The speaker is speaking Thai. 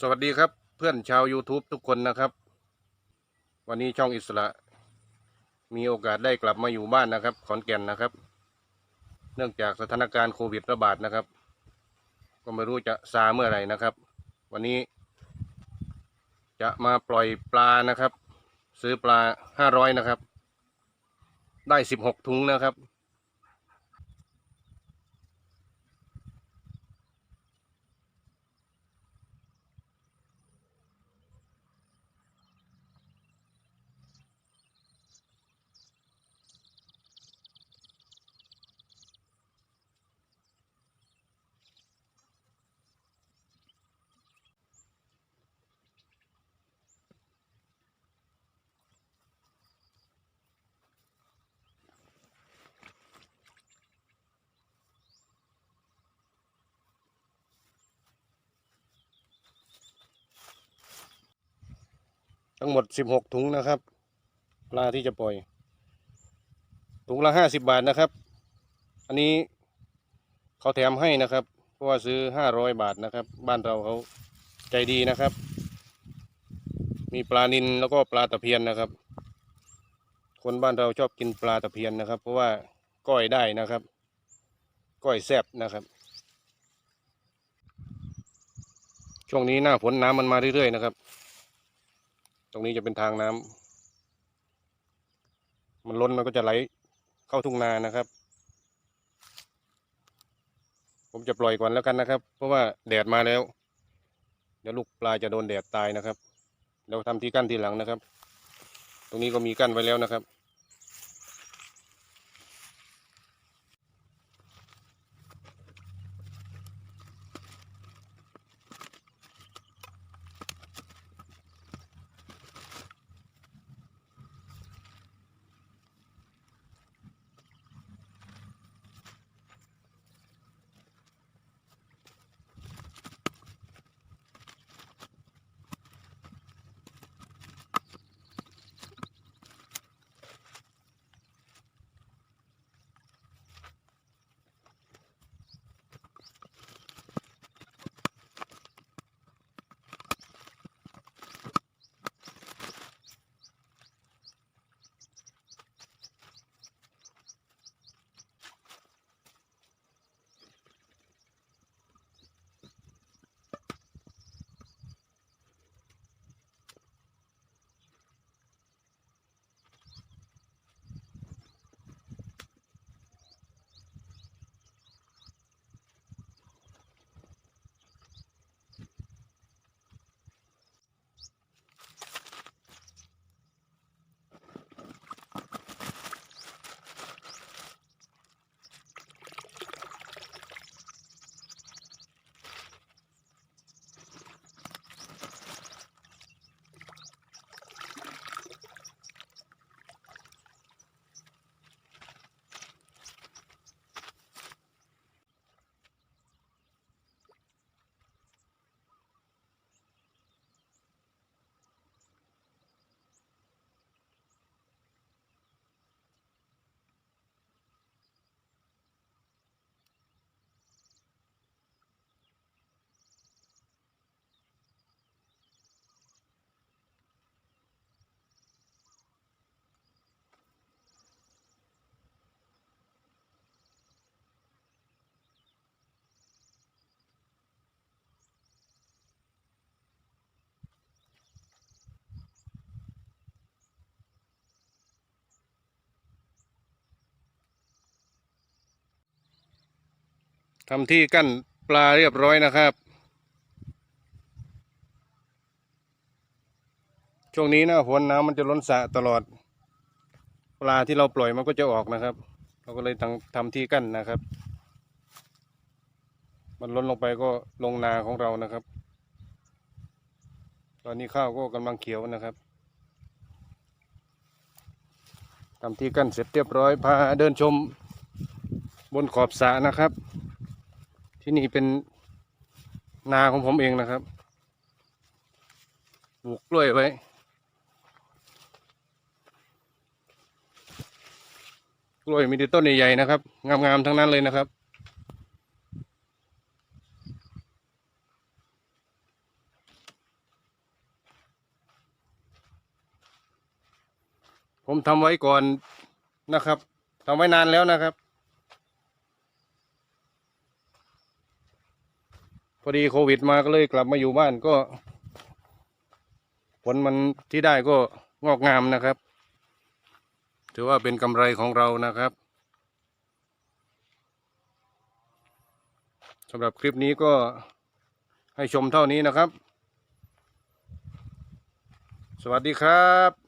สวัสดีครับเพื่อนชาว YouTube ทุกคนนะครับ วันนี้ช่องอิสระ มีโอกาสได้กลับมาอยู่บ้านนะครับ ขอนแก่นนะครับ เนื่องจากสถานการณ์โควิดระบาดนะครับ ก็ไม่รู้จะซาเมื่อไหร่นะครับ วันนี้ จะมาปล่อยปลานะครับ ซื้อปลาห้าร้อยนะครับ ได้สิบหกถุงนะครับ ทั้งหมดสิบหกถุงนะครับ ปลาที่จะปล่อย ถุงละห้าสิบบาทนะครับ อันนี้เขาแถมให้นะครับ เพราะว่าซื้อห้าร้อยบาทนะครับ บ้านเราเขาใจดีนะครับ มีปลานินแล้วก็ปลาตะเพียนนะครับ คนบ้านเราชอบกินปลาตะเพียนนะครับ เพราะว่าก้อยได้นะครับ ก้อยแซ่บนะครับช่วงนี้หน้าฝนน้ำมันมาเรื่อยๆนะครับ ตรงนี้จะเป็นทางน้ำมันล้นมันก็จะไหลเข้าทุ่งนานะครับ ผมจะปล่อยก่อนแล้วกันนะครับ เพราะว่าแดดมาแล้วเดี๋ยวลูกปลาจะโดนแดดตายนะครับเราทำที่กั้นทีหลังนะครับ ตรงนี้ก็มีกั้นไว้แล้วนะครับ ทำที่กั้นปลาเรียบร้อยนะครับ ช่วงนี้น้าฝนน้ำมันจะล้นสะตลอด ปลาที่เราปล่อยมันก็จะออกนะครับ เราก็เลยทำทำที่กั้นนะครับ มันล้นลงไปก็ลงนาของเรานะครับ ตอนนี้ข้าวก็กำลังเขียวนะครับทำที่กั้นเสร็จเรียบร้อยพาเดินชมบนขอบสระนะครับ ที่นี่เป็นนาของผมเองนะครับปลูกกล้วยไว้ กล้วยมีแต่ต้นใหญ่ๆนะครับ งามๆทั้งนั้นเลยนะครับ ผมทำไว้ก่อนนะครับทำไว้นานแล้วนะครับ พอดีโควิดมาก็เลยกลับมาอยู่บ้านก็ ผลมันที่ได้ก็งอกงามนะครับ ถือว่าเป็นกำไรของเรานะครับสำหรับคลิปนี้ก็ให้ชมเท่านี้นะครับ สวัสดีครับ